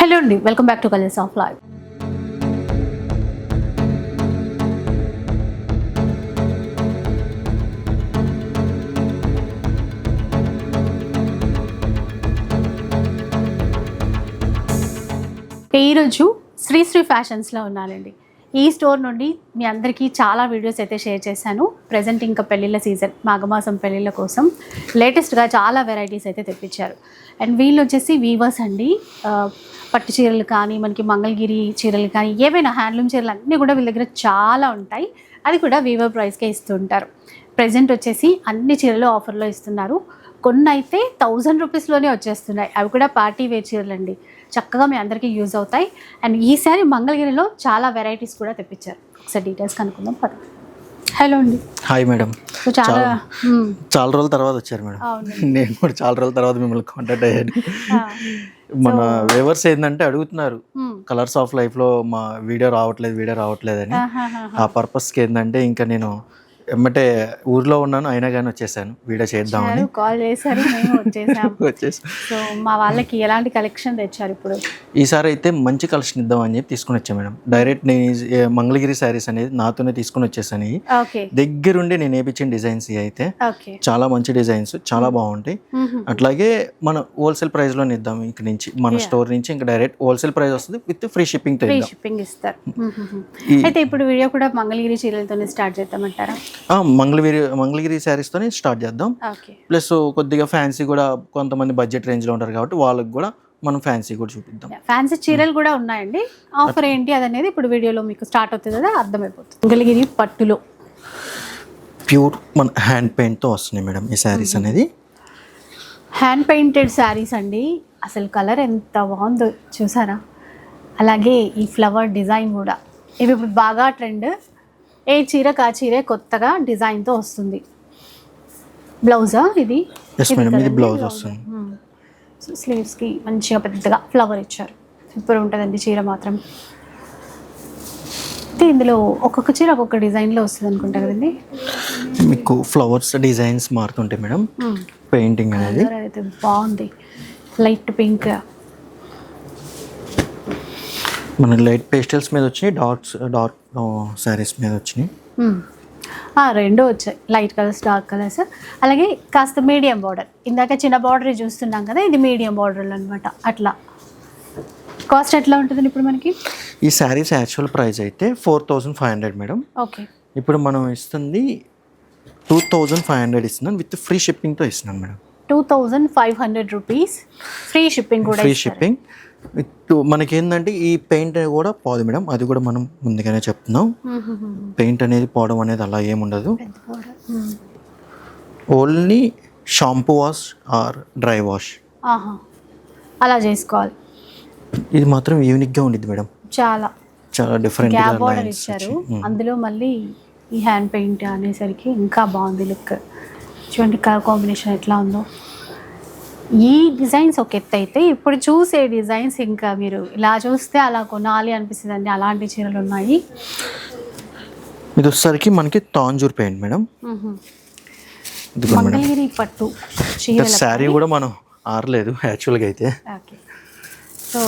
Hello అండి welcome back to colours of live. ఈరోజు శ్రీశ్రీ ఫ్యాషన్స్లో ఉన్నానండి. ఈ స్టోర్ నుండి మీ అందరికీ చాలా వీడియోస్ అయితే షేర్ చేశాను. ప్రజెంట్ ఇంకా పెళ్ళిళ్ళ సీజన్ మాఘమాసం పెళ్ళిళ్ళ కోసం. లేటెస్ట్గా చాలా వెరైటీస్ అయితే తెప్పించారు. అండ్ వీళ్ళు వచ్చేసి వీవర్స్ అండి. పట్టు చీరలు కానీ మనకి మంగళగిరి చీరలు కానీ ఏవైనా హ్యాండ్లూమ్ చీరలు అన్నీ కూడా వీళ్ళ దగ్గర చాలా ఉంటాయి. అది కూడా వీవర్ ప్రైస్కే ఇస్తుంటారు. ప్రజెంట్ వచ్చేసి అన్ని చీరలు ఆఫర్లో ఇస్తున్నారు. కొన్ని అయితే థౌజండ్ రూపీస్లోనే వచ్చేస్తున్నాయి. అవి కూడా పార్టీ వేర్ చీరలు అండి చక్కగా మీ అందరికీ యూజ్ అవుతాయి. అండ్ ఈసారి మంగళగిరిలో చాలా వెరైటీస్ కూడా తెప్పించారు. ఒకసారి డీటెయిల్స్ కనుక్కుందాం పద. హలో అండి. Hi madam. చాలా. చాలా రోజుల తర్వాత వచ్చారు మేడం. అవును. నేను కూడా చాలా రోజుల తర్వాత మిమ్మల్ని కాంటాక్ట్ అయ్యాను. మన వ్యూవర్స్ ఏంటంటే అడుగుతున్నారు. కలర్స్ ఆఫ్ లైఫ్లో మా వీడియో రావట్లేదు వీడియో రావట్లేదు అని. ఆ పర్పస్కి ఏంటంటే ఇంకా నేను ఎమ్మటే ఊర్లో ఉన్నాను అయినా కానీ వచ్చేసాను. వీడియో చేద్దామని. కాల్ చేశారు మేము వచ్చేసాం వచ్చేసి. సో మా వాళ్ళకి ఎలాంటి కలెక్షన్ తెచ్చారు ఇప్పుడు? ఈసారి అయితే మంచి కలెక్షన్ ఇద్దామని చెప్పి తీసుకుని వచ్చాను మేడం. డైరెక్ట్ నేను మంగళగిరి శారీస్ అనేది నాతోనే తీసుకుని వచ్చేసాను దగ్గరుండి నేను వేయించిన డిజైన్స్ అయితే చాలా మంచి డిజైన్స్ చాలా బాగుంటాయి. అట్లాగే మన హోల్సేల్ ప్రైస్లో ఇద్దాం ఇంక నుంచి మన స్టోర్ నుంచి ఇంకా డైరెక్ట్ హోల్సేల్ ప్రైస్ వస్తుంది విత్ ఫ్రీ షిప్పింగ్ ఇద్దాం. షిప్పింగ్ ఇస్తారు. అయితే ఇప్పుడు వీడియో కూడా మంగళగిరి చీరలతోనే స్టార్ట్ చేద్దామంటారా? మంగళగిరి మంగళగిరి శారీస్ తోనే స్టార్ట్ చేద్దాం. ఓకే. ప్లస్ కొద్దిగా ఫ్యాన్సీ కూడా కొంతమంది బడ్జెట్ రేంజ్లో ఉంటారు కాబట్టి వాళ్ళకి కూడా మనం ఫ్యాన్సీ కూడా చూపిద్దాం. ఫ్యాన్సీ చీరలు కూడా ఉన్నాయండి. ఆఫర్ ఏంటి అదనేది ఇప్పుడు వీడియోలో మీకు స్టార్ట్ అవుతుంది కదా అర్థమైపోతుంది. మంగళగిరి పట్టులో. ప్యూర్ మన హ్యాండ్ పెయింట్తో వస్తున్నాయి మేడం ఈ శారీస్ అనేది. హ్యాండ్ పెయింటెడ్ శారీస్ అండి. అసలు కలర్ ఎంత బాగుందో చూసారా? అలాగే ఈ ఫ్లవర్ డిజైన్ కూడా. ఇవి ఇప్పుడు బాగా ట్రెండ్ ఏ చీర కా చీరే కొత్తగా డిజైన్తో వస్తుంది. బ్లౌజా ఇది? ఇది బ్లౌజ్ వస్తుంది. స్లీవ్స్కి మంచిగా పెద్దగా ఫ్లవర్ ఇచ్చారు. సూపర్ ఉంటుందండి చీర మాత్రం. అయితే ఇందులో ఒక్కొక్క చీర ఒక్కొక్క డిజైన్లో వస్తుంది అనుకుంటా కదండి. మీకు ఫ్లవర్స్ డిజైన్స్ మారుతుంటాయి మేడం పెయింటింగ్ అనేది. అయితే బాగుంది. లైట్ పింక్ మన లైట్ పేస్టల్స్ మీద వచ్చినాయి డార్క్స్ డార్క్ శారీస్ మీద వచ్చినాయి. రెండు వచ్చాయి. Light colours dark colours. అలాగే కాస్త మీడియం బార్డర్. ఇందాక చిన్న బార్డర్ చూస్తున్నాం కదా ఇది మీడియం బార్డర్ అనమాట అట్లా. కాస్ట్ ఎట్లా ఉంటుంది ఇప్పుడు మనకి? ఈ శారీస్ యాక్చువల్ ప్రైస్ అయితే four thousand five hundred madam. Okay. ఇప్పుడు మనం ఇస్తుంది టూ థౌజండ్ ఫైవ్ హండ్రెడ్ ఇస్తున్నాను విత్ ఫ్రీ షిప్పింగ్తో ఇస్తున్నాను madam. Two thousand five hundred rupees. Free shipping కూడా ఫ్రీ. షిప్పింగ్. విత్ మనకి ఏంటంటే ఈ పెయింట్ కూడా పోదు మేడం. అది కూడా మనం ముందుగానే చెప్తున్నాం. పెయింట్ అనేది పోవడం అనేది అలా ఏముండదు. Only shampoo wash or dry wash. అలా చేసుకోవాలి. ఇది మాత్రం యూనిక్గా ఉండిద్ది మేడం. చాలా. చాలా బార్డర్ లైన్స్ ఇచ్చారు. అందులో మళ్ళీ ఈ హ్యాండ్ పెయింట్ అనేసరికి ఇంకా బాగుంది లుక్. చూడండి కలర్ కాంబినేషన్ ఎట్లా ఉందో. ఈ డిజైన్స్ ఒక ఎత్తు అయితే ఇప్పుడు చూసే డిజైన్స్ ఇంకా మీరు ఇలా చూస్తే అలా కొనాలి అనిపిస్తుంది అండి అలాంటి చీరలు ఉన్నాయి. ఇది వచ్చేసరికి మనకి తాంజూర్ పెయింట్ మేడం. మంగళగిరి పట్టు చీరల శారీ కూడా మనం ఆరలేదు యాక్చువల్గా అయితే. సో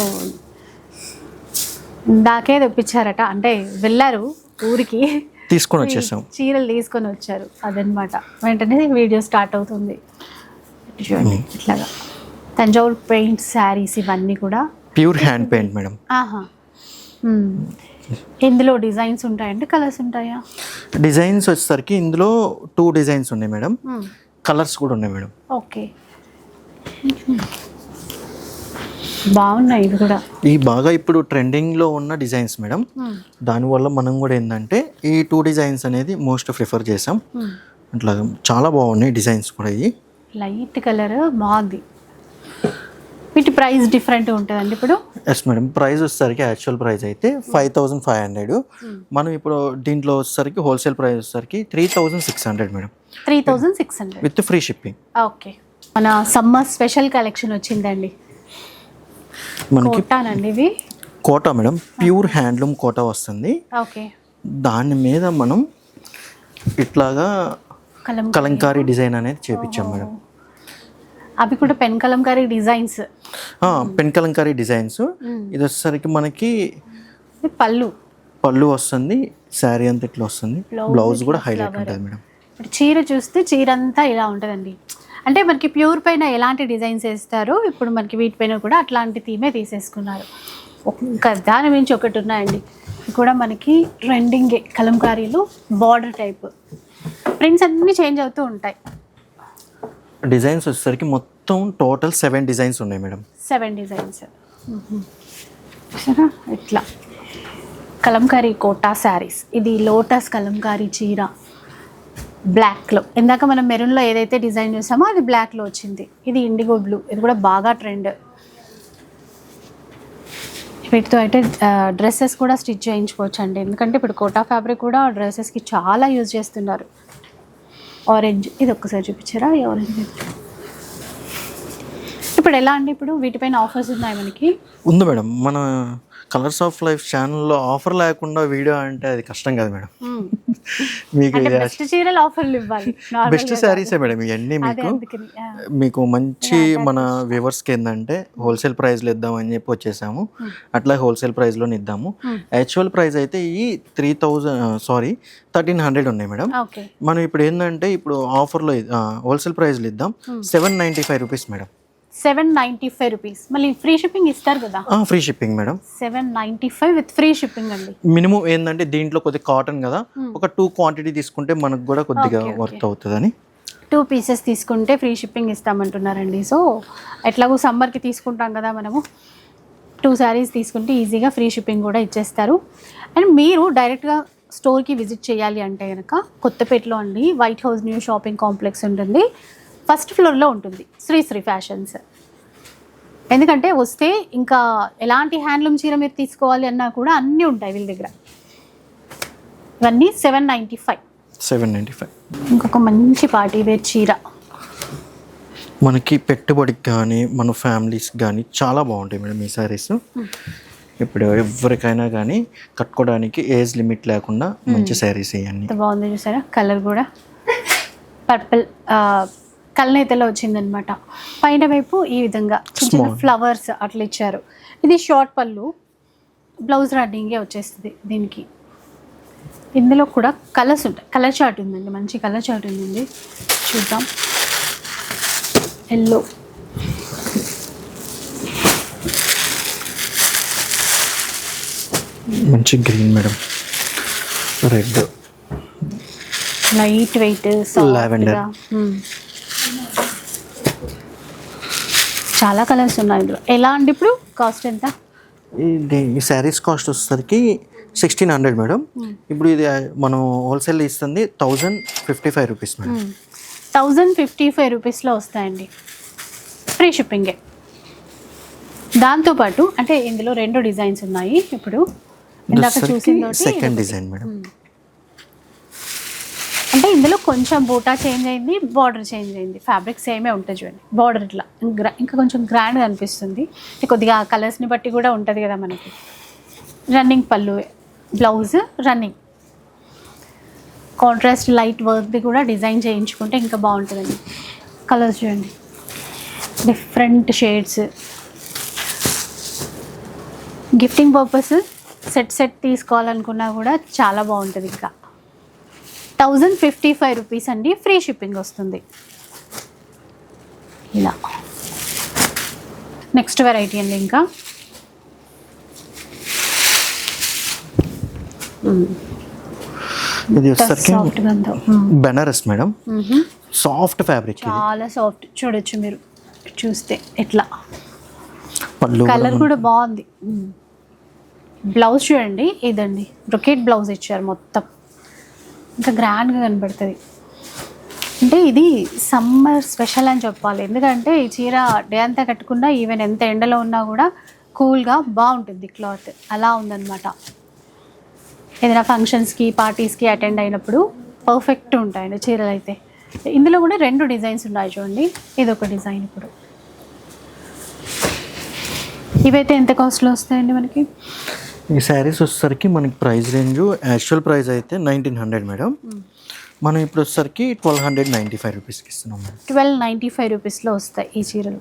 ఇందాకే తెప్పించారట. అంటే వెళ్ళారు ఊరికి. తీసుకొని వచ్చేసాం. చీరలు తీసుకొని వచ్చారు. అదనమాట. వెంటనే వీడియో స్టార్ట్ అవుతుంది. చూడండి ఇట్లాగా. తంజావూర్ పెయింట్ శారీస్ ఇవన్నీ కూడా ప్యూర్ హ్యాండ్ పెయింట్ మేడం. ఆహా. మ్మ్. ఇందులో డిజైన్స్ ఉంటాయండి కలర్స్ ఉంటాయా? డిజైన్స్ వచ్చేసరికి ఇందులో టూ డిజైన్స్ ఉన్నాయి మేడం. మ్మ్. కలర్స్ కూడా ఉన్నాయి మేడం. ఓకే. బాగున్నాయి ఇది కూడా. ఈ బాగా ఇప్పుడు ట్రెండింగ్లో ఉన్న డిజైన్స్ మేడం. దానివల్ల మనం కూడా ఏంటంటే ఈ టూ డిజైన్స్ అనేది మోస్ట్ ప్రిఫర్ చేసాం. అట్లా చాలా బాగున్నాయి డిజైన్స్ కూడా ఇవి. లైట్ కలర్ బాగుంది వీటి ప్రైస్ డిఫరెంట్ ఉంటుందండి ఇప్పుడు? ఎస్ మేడం ప్రైస్ వచ్చేసరికి యాక్చువల్ ప్రైస్ అయితే ఫైవ్ థౌసండ్ ఫైవ్ హండ్రెడ్ మనం ఇప్పుడు దీంట్లో వచ్చేసరికి హోల్సేల్ ప్రైస్ వచ్చేసరికి three thousand six hundred madam three thousand six hundred with free shipping okay మన సమ్మర్ స్పెషల్ కలెక్షన్ వచ్చిందండి. మనకి ఇవి? Kota madam pure handloom Kota వస్తుంది. ఓకే దాని మీద మనం ఇట్లాగా కలంకారీ డిజైన్ అనేది చేపించాం మేడం. అవి కూడా pen kalamkari designs. Pen kalamkari designs. ఇది వచ్చేసరికి మనకి పళ్ళు. పళ్ళు వస్తుంది శారీ అంతా ఇట్లా వస్తుంది. బ్లౌజ్ కూడా హైలైట్. ఉంటుంది మేడం. ఇప్పుడు చీర చూస్తే చీర అంతా ఇలా ఉంటుందండి. అంటే మనకి ప్యూర్ పైన ఎలాంటి డిజైన్స్ వేస్తారో ఇప్పుడు మనకి వీటిపైన కూడా అట్లాంటి థీమే తీసేసుకున్నారు. ఒక్క దాని మించి ఒకటి ఉన్నాయండి. కూడా మనకి ట్రెండింగ్ కలంకారీలు బార్డర్ టైప్. ప్రింట్స్ అన్నీ చేంజ్ అవుతూ ఉంటాయి. డిజైన్స్ వచ్చేసరికి మొత్తం టోటల్ సెవెన్ డిజైన్స్ ఉన్నాయి మేడం. Seven designs. సరే ఇట్లా. కలంకారీ కోటా శారీస్. ఇది లోటస్ కలంకారీ చీర. బ్లాక్లో. ఇందాక మనం మెరూన్లో ఏదైతే డిజైన్ చూసామో అది బ్లాక్లో వచ్చింది. ఇది ఇండిగో బ్లూ. ఇది కూడా బాగా ట్రెండ్. వీటితో అయితే డ్రెస్సెస్ కూడా స్టిచ్ చేయించుకోవచ్చు అండి ఎందుకంటే ఇప్పుడు కోటా ఫ్యాబ్రిక్ కూడా డ్రెస్సెస్కి చాలా యూజ్ చేస్తున్నారు. ఆరెంజ్ ఇది ఒక్కసారి చూపించారా? ఈ ఆరెంజ్ ఇప్పుడు ఎలా అండి ఇప్పుడు? వీటిపైన ఆఫర్స్ ఉన్నాయి మనకి? ఉంది మేడం. మన కలర్స్ ఆఫ్ లైఫ్ ఛానల్లో ఆఫర్ లేకుండా వీడియో అంటే అది కష్టం కదా మేడం. మీకు బెస్ట్ చీరలు ఆఫర్లు ఇవ్వాలి బెస్ట్ శారీసే మేడం ఇవన్నీ మీకు. మీకు మంచి మన వ్యూవర్స్కి ఏంటంటే హోల్సేల్ ప్రైస్లో ఇద్దామని చెప్పి వచ్చేసాము. అట్లా హోల్సేల్ ప్రైస్లోనే ఇద్దాము. యాక్చువల్ ప్రైస్ అయితే ఈ three thousand sorry thirteen hundred ఉన్నాయి మేడం. మనం ఇప్పుడు ఏంటంటే ఇప్పుడు ఆఫర్లో హోల్సేల్ ప్రైస్లో ఇద్దాం. Seven ninety five rupees madam. Seven ninety five rupees. మళ్ళీ ఫ్రీ షిప్పింగ్ ఇస్తారు కదా? Free shipping madam. Seven ninety five with free shipping అండి. మినిమం ఏంటంటే దీంట్లో కొద్దిగా కాటన్ కదా ఒక టూ క్వాంటిటీ తీసుకుంటే మనకు కూడా కొద్దిగా. వర్త్ అవుతుందని. టూ పీసెస్ తీసుకుంటే ఫ్రీ షిప్పింగ్ ఇస్తామంటున్నారండి. సో ఎట్లాగో సమ్మర్కి తీసుకుంటాం కదా మనము. టూ శారీస్ తీసుకుంటే ఈజీగా ఫ్రీ షిప్పింగ్ కూడా ఇచ్చేస్తారు. అండ్ మీరు డైరెక్ట్గా స్టోర్కి విజిట్ చేయాలి అంటే కనుక కొత్తపేటలో అండి white house new shopping complex ఉంటుంది. ఫస్ట్ ఫ్లోర్లో ఉంటుంది శ్రీ శ్రీ ఫ్యాషన్స్. ఎందుకంటే వస్తే ఇంకా ఎలాంటి హ్యాండ్లూమ్ చీర మీరు తీసుకోవాలి అన్నా కూడా అన్నీ ఉంటాయి వీళ్ళ దగ్గర. ఇవన్నీ seven ninety five. Seven ninety five. ఇంకొక మంచి పార్టీ వేర్ చీర. మనకి పెట్టుబడికి కానీ మన ఫ్యామిలీస్ కానీ చాలా బాగుంటాయి మేడం ఈ శారీస్ ఇప్పుడు ఎవరికైనా కానీ కట్టుకోవడానికి ఏజ్ లిమిట్ లేకుండా మంచి శారీస్ ఇవన్నీ. బాగుంది చూసారా? కలర్ కూడా. పర్పుల్ కల్నేతలో వచ్చిందనమాట. పైన వైపు ఈ విధంగా చిన్న. ఫ్లవర్స్ అట్లా ఇచ్చారు. ఇది షార్ట్ పళ్ళు. బ్లౌజ్ రన్నింగే వచ్చేస్తుంది దీనికి. ఇందులో కూడా కలర్స్ ఉంటాయి. కలర్ చార్ట్ ఉందండి మంచి కలర్ చార్ట్ ఉందండి. చూద్దాం. ఎల్లో మంచి green madam red light weight Lavender. చాలా కలర్స్ ఉన్నాయి ఇందులో. ఎలా అండి ఇప్పుడు కాస్ట్ ఎంత? ఇది ఈ శారీస్ కాస్ట్ వచ్చేసరికి సిక్స్టీన్ హండ్రెడ్ మేడం. ఇప్పుడు ఇది మనం హోల్సేల్ ఇస్తుంది thousand fifty five rupees madam. Thousand fifty five రూపీస్లో వస్తాయండి. ఫ్రీ షిప్పింగే. దాంతోపాటు అంటే ఇందులో రెండు డిజైన్స్ ఉన్నాయి. ఇప్పుడు ఇందాక చూసిన సెకండ్ డిజైన్ మేడం. అంటే ఇందులో కొంచెం బూటా చేంజ్ అయింది బార్డర్ చేంజ్ అయింది. ఫ్యాబ్రిక్ సేమే ఉంటుంది చూడండి. బార్డర్ ఇట్లా. ఇంకా కొంచెం గ్రాండ్గా అనిపిస్తుంది. కొద్దిగా కలర్స్ని బట్టి కూడా ఉంటుంది కదా మనకి. రన్నింగ్ పళ్ళు బ్లౌజ్ రన్నింగ్ కాంట్రాస్ట్ లైట్ వర్క్ది కూడా డిజైన్ చేయించుకుంటే ఇంకా బాగుంటుందండి. కలర్స్ చూడండి. Different shades gifting purpose set set తీసుకోవాలనుకున్నా కూడా చాలా బాగుంటుంది ఇంకా. థౌజండ్ ఫిఫ్టీ ఫైవ్ రూపీస్ అండి. ఫ్రీ షిప్పింగ్ వస్తుంది. ఇలా. నెక్స్ట్ వెరైటీ అండి ఇంకా. ఇది వచ్చేసరికి బెనారస్ మేడం. సాఫ్ట్ ఫ్యాబ్రిక్ చాలా సాఫ్ట్. చూడొచ్చు మీరు. చూస్తే ఎట్లా. కలర్ కూడా బాగుంది. బ్లౌజ్ చూడండి. ఇదండి. బ్రొకెట్ బ్లౌజ్ ఇచ్చారు మొత్తం. ఇంకా గ్రాండ్గా కనబడుతుంది అంటే ఇది సమ్మర్ స్పెషల్ అని చెప్పాలి. ఎందుకంటే ఈ చీర డే అంతా కట్టుకున్నా ఈవెన్ ఎంత ఎండలో ఉన్నా కూడా కూల్గా బాగుంటుంది క్లాత్ అలా ఉందన్నమాట. ఏదైనా ఫంక్షన్స్కి పార్టీస్కి అటెండ్ అయినప్పుడు పర్ఫెక్ట్ ఉంటాయండి చీరలు అయితే. ఇందులో కూడా రెండు డిజైన్స్ ఉన్నాయి చూడండి. ఇది ఒక డిజైన్ ఇప్పుడు. ఇవైతే ఎంత కాస్ట్లో వస్తాయండి మనకి? ఈ శారీస్ వచ్చేసరికి మనకి ప్రైస్ రేంజ్ యాక్చువల్ ప్రైస్ అయితే నైన్టీన్ హండ్రెడ్ మేడం. మనం ఇప్పుడు వచ్చేసరికి ట్వెల్వ్ హండ్రెడ్ నైంటీ ఫైవ్ రూపీస్కి ఇస్తున్నాం మేడం. ట్వెల్వ్ నైంటీ ఫైవ్ రూపీస్లో వస్తాయి ఈ చీరలు.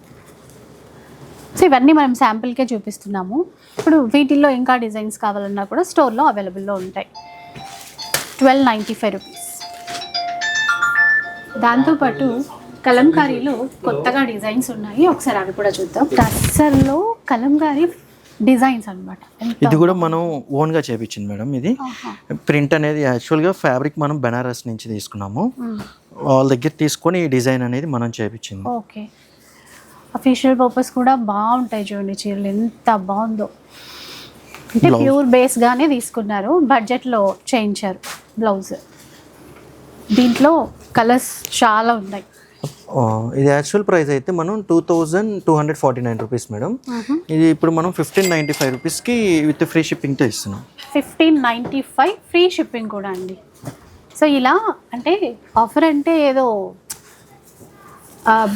సో ఇవన్నీ మనం శాంపిల్కే చూపిస్తున్నాము. ఇప్పుడు వీటిల్లో ఇంకా డిజైన్స్ కావాలన్నా కూడా స్టోర్లో అవైలబుల్లో ఉంటాయి. Twelve ninety five rupees. దాంతోపాటు కలంకారీలో కొత్తగా డిజైన్స్ ఉన్నాయి. ఒకసారి అవి కూడా చూద్దాం. టస్సర్లో కలంకారీ డిజైన్స్ అనమాట ఇది కూడా మనం ఓన్గా చేపించింది మేడం ఇది. ప్రింట్ అనేది యాక్చువల్గా ఫ్యాబ్రిక్ మనం బెనారస్ నుంచి తీసుకున్నాము. వాళ్ళ దగ్గర తీసుకొని ఈ డిజైన్ అనేది మనం చేపించింది. ఓకే అఫీషియల్ పర్పస్ కూడా బాగుంటాయి చూడండి చీరలు. ఎంత బాగుందో. అంటే. ప్యూర్ బేస్గానే తీసుకున్నారు. బడ్జెట్లో చేయించారు బ్లౌజ్ దీంట్లో కలర్స్ చాలా ఉన్నాయి. ఇది యాక్చువల్ ప్రైస్ అయితే మనం two thousand two hundred forty nine rupees madam ఇది ఇప్పుడు మనం ఫిఫ్టీన్ నైంటీ ఫైవ్ రూపీస్కి విత్ ఫ్రీ షిప్పింగ్తో ఇస్తున్నాం. Fifteen ninety five free shipping కూడా అండి. సో ఇలా అంటే ఆఫర్ అంటే ఏదో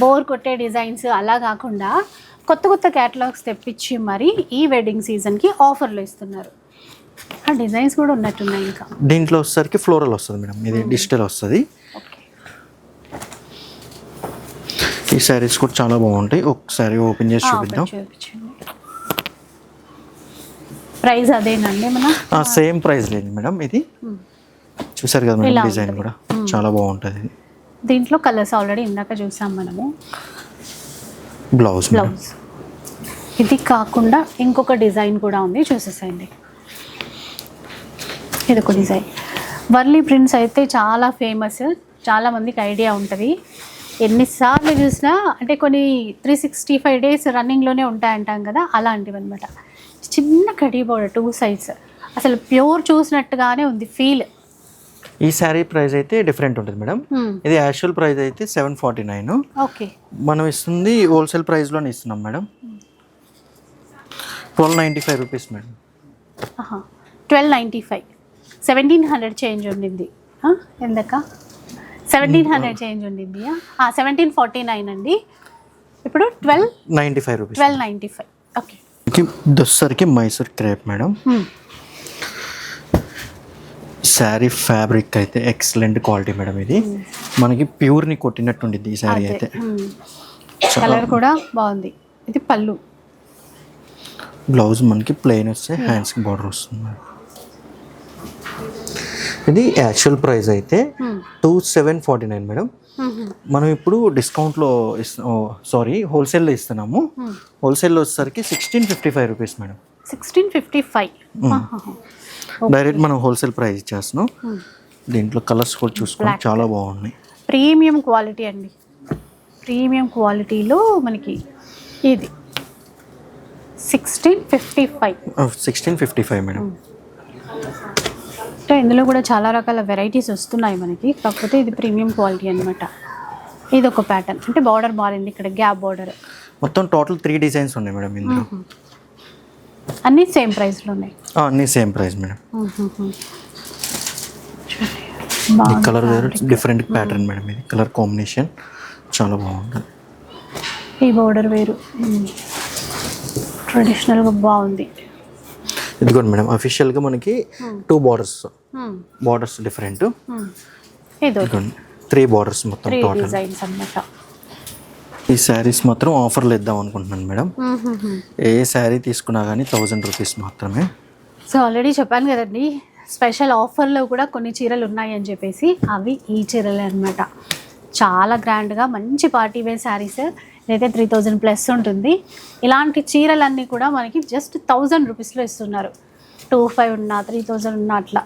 బోర్ కొట్టే డిజైన్స్ అలా కాకుండా కొత్త కొత్త క్యాటలాగ్స్ తెప్పించి మరి ఈ వెడ్డింగ్ సీజన్కి ఆఫర్లు ఇస్తున్నారు. డిజైన్స్ కూడా ఉన్నట్టున్నాయి ఇంకా. దీంట్లో వచ్చేసరికి ఫ్లోరల్ వస్తుంది మేడం ఇది డిజిటల్ వస్తుంది ఓకే ఈ శారీస్ కూడా చాలా బాగుంటాయి. ఒకసారి ఓపెన్ చేసి చూపిద్దాం. ప్రైస్ అదేనండి మన సేమ్ ప్రైస్ లేదు మేడం ఇది. చూసారు కదా మేడం డిజైన్. కూడా. చాలా బాగుంటుంది. ఇది దీంట్లో కలర్స్ ఆల్రెడీ ఇందాక చూసాం మనము. బ్లౌజ్ బ్లౌజ్ ఇది కాకుండా ఇంకొక డిజైన్ కూడా ఉంది. చూసేసేయండి. ఇది ఒక డిజైన్. వర్లీ ప్రింట్స్ అయితే చాలా ఫేమస్ చాలా మందికి ఐడియా ఉంటుంది. ఎన్నిసార్లు చూసినా అంటే కొన్ని త్రీ సిక్స్టీ ఫైవ్ డేస్ రన్నింగ్లోనే ఉంటాయంటాం కదా అలాంటివి అనమాట చిన్న కడీ బోర్డర్ టూ సైడ్స్ అసలు ప్యూర్ చూసినట్టుగానే ఉంది ఫీల్. ఈ శారీ ప్రైస్ అయితే డిఫరెంట్ ఉంటుంది మేడం. ఇది యాక్చువల్ ప్రైస్ అయితే సెవెన్ ఫార్టీ నైన్ ఓకే. మనం ఇస్తుంది హోల్సేల్ ప్రైస్లోనే ఇస్తున్నాం madam. Twelve ninety five rupees madam. Twelve ninety five seventeen hundred change ఉండింది. ఆ, ఎందక? సెవెంటీన్ హండ్రెడ్ చేంజ్ ఉండింది. సెవెంటీన్ ఫార్టీ నైన్ అండి. ఇప్పుడు twelve ninety five rupees. Twelve ninety five. Okay. దొసరికి Mysore crepe madam. Sari fabric అయితే excellent quality madam ఇది. మనకి ప్యూర్ని కొట్టినట్టు ఉండిద్ది ఈ శారీ అయితే. కలర్ కూడా బాగుంది. ఇది పళ్ళు. బ్లౌజ్ మనకి ప్లెయిన్ వస్తే హ్యాండ్స్కి బార్డర్ వస్తుంది మేడం. ఇది యాక్చువల్ ప్రైస్ అయితే two seven forty nine madam మనం ఇప్పుడు డిస్కౌంట్లో సారీ హోల్సేల్లో ఇస్తున్నాము. హోల్సేల్లో వచ్చేసరికి sixteen fifty five rupees madam sixteen fifty five direct మనం హోల్సేల్ ప్రైస్ ఇచ్చేస్తున్నాం. దీంట్లో కలర్స్ కూడా చూసుకోండి చాలా బాగున్నాయి. ప్రీమియం క్వాలిటీ అండి. ప్రీమియం క్వాలిటీలో మనకి ఇది. Sixteen fifty five sixteen fifty five madam అంటే ఇందులో కూడా చాలా రకాల వెరైటీస్ వస్తున్నాయి మనకి. కాకపోతే ఇది ప్రీమియం క్వాలిటీ అనమాట ఇది ఒక ప్యాటర్న్ అంటే బార్డర్ మారింది ఇక్కడ గ్యాప్ బార్డర్ మొత్తం టోటల్ త్రీ డిజైన్స్ ఉన్నాయి మేడం ఇందులో. అన్నీ సేమ్ ప్రైస్లో ఉన్నాయి. అన్నీ same price madam. Colour different pattern madam ఇది. కలర్ కాంబినేషన్ చాలా బాగుంటుంది ఈ బార్డర్ వేరు. ట్రెడిషనల్గా బాగుంది. ఇదిగోండి మేడం అఫీషియల్గా మనకి two borders. Borders different Hmm. Three borders మొత్తం టోటల్ ఈ శారీస్ మాత్రం ఆఫర్లు ఇద్దాం అనుకుంటున్నాను మేడం. ఏ శారీ తీసుకున్నా కానీ థౌజండ్ రూపీస్ మాత్రమే. సో ఆల్రెడీ చెప్పాను కదండి స్పెషల్ ఆఫర్లో కూడా కొన్ని చీరలు ఉన్నాయి అని చెప్పేసి అవి ఈ చీరలే అనమాట చాలా గ్రాండ్గా మంచి పార్టీ వేర్ శారీస్ ఇదైతే త్రీ థౌజండ్ ప్లస్ ఉంటుంది. ఇలాంటి చీరలన్నీ కూడా మనకి జస్ట్ థౌజండ్ రూపీస్లో ఇస్తున్నారు. టూ ఫైవ్ ఉన్నా త్రీ థౌజండ్ ఉన్నా అట్లా.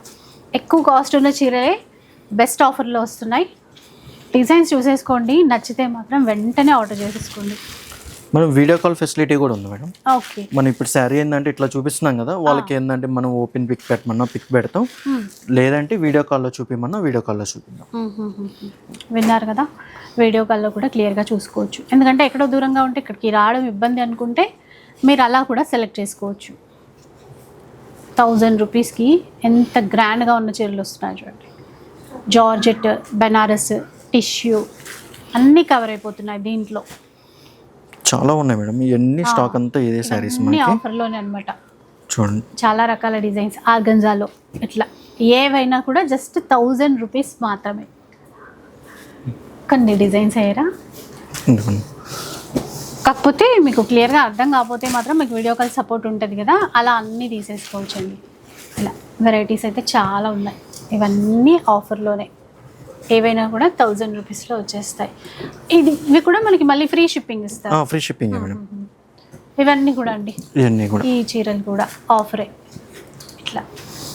ఎక్కువ కాస్ట్ ఉన్న చీరలే బెస్ట్ ఆఫర్లో వస్తున్నాయి. డిజైన్స్ చూసేసుకోండి. నచ్చితే మాత్రం వెంటనే ఆర్డర్ చేసేసుకోండి. మనం వీడియో కాల్ ఫెసిలిటీ కూడా ఉంది మేడం. ఓకే మనం ఇప్పుడు శారీ ఏంటంటే ఇట్లా చూపిస్తున్నాం కదా వాళ్ళకి ఏంటంటే మనం ఓపెన్ పిక్ పెట్టమన్నా పిక్ పెడతాం. లేదంటే వీడియో కాల్లో చూపిమన్నా వీడియో కాల్లో చూపిద్దాం. విన్నారు కదా? వీడియో కాల్లో కూడా క్లియర్గా చూసుకోవచ్చు. ఎందుకంటే ఎక్కడో దూరంగా ఉంటే ఇక్కడికి రావడం ఇబ్బంది అనుకుంటే మీరు అలా కూడా సెలెక్ట్ చేసుకోవచ్చు. థౌజండ్ రూపీస్కి ఎంత గ్రాండ్గా ఉన్న చీరలు వస్తున్నాయి చూడండి. జార్జెట్ బెనారస్ టిష్యూ అన్నీ కవర్ అయిపోతున్నాయి దీంట్లో. చాలా ఉన్నాయి మేడం. ఇవన్నీ స్టాక్ అంతా ఇదే శారీస్ అన్ని ఆఫర్లోనే అనమాట చూడండి. చాలా రకాల డిజైన్స్. ఆర్గంజాలో ఇట్లా. ఏవైనా కూడా జస్ట్ థౌజండ్ రూపీస్ మాత్రమే. కొన్ని డిజైన్స్ అయ్యారా. కాకపోతే మీకు క్లియర్గా అర్థం కాకపోతే మాత్రం మీకు వీడియో కాల్ సపోర్ట్ ఉంటుంది కదా అలా అన్నీ తీసేసుకోవచ్చండి. ఇలా వెరైటీస్ అయితే చాలా ఉన్నాయి. ఇవన్నీ ఆఫర్లోనే. ఏవైనా కూడా థౌజండ్ రూపీస్లో వచ్చేస్తాయి. ఇది ఇవి కూడా మనకి మళ్ళీ ఫ్రీ షిప్పింగ్ ఇస్తారు. Free shipping madam. ఇవన్నీ కూడా అండి. ఇవన్నీ కూడా. ఈ చీరలు కూడా ఆఫరే. ఇట్లా.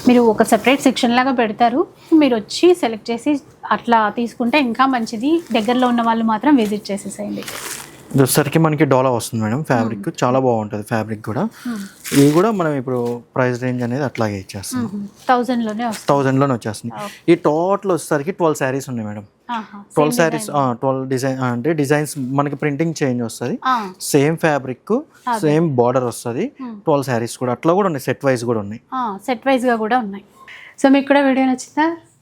మీరు ఒక సెపరేట్ సెక్షన్ లాగా పెడతారు. మీరు వచ్చి సెలెక్ట్ చేసి అట్లా తీసుకుంటే ఇంకా మంచిది. దగ్గరలో ఉన్న వాళ్ళు మాత్రం విజిట్ చేసేసేయండి. ఇది వచ్చేసరికి మనకి డోలా వస్తుంది మేడం ఫ్యాబ్రిక్. చాలా బాగుంటుంది ఫ్యాబ్రిక్ కూడా. ఇది కూడా మనం ఇప్పుడు ప్రైస్ రేంజ్ అనేది అట్లాగే ఇచ్చేస్తాం థౌజండ్లోనే వస్తుంది. థౌజండ్లోనే వచ్చేస్తుంది. ఈ టోటల్ వచ్చేసరికి ట్వెల్వ్ శారీస్ ఉన్నాయి madam. Twelve saris twelve design అంటే డిజైన్స్ మనకి ప్రింటింగ్ చేంజ్ వస్తుంది. సేమ్ ఫ్యాబ్రిక్ సేమ్ బార్డర్ వస్తుంది. ట్వెల్వ్ శారీస్ కూడా అట్లా కూడా ఉన్నాయి సెట్ వైజ్ కూడా ఉన్నాయి. సెట్ వైజ్గా కూడా ఉన్నాయి. సో మీకు కూడా వీడియో నచ్చిందా?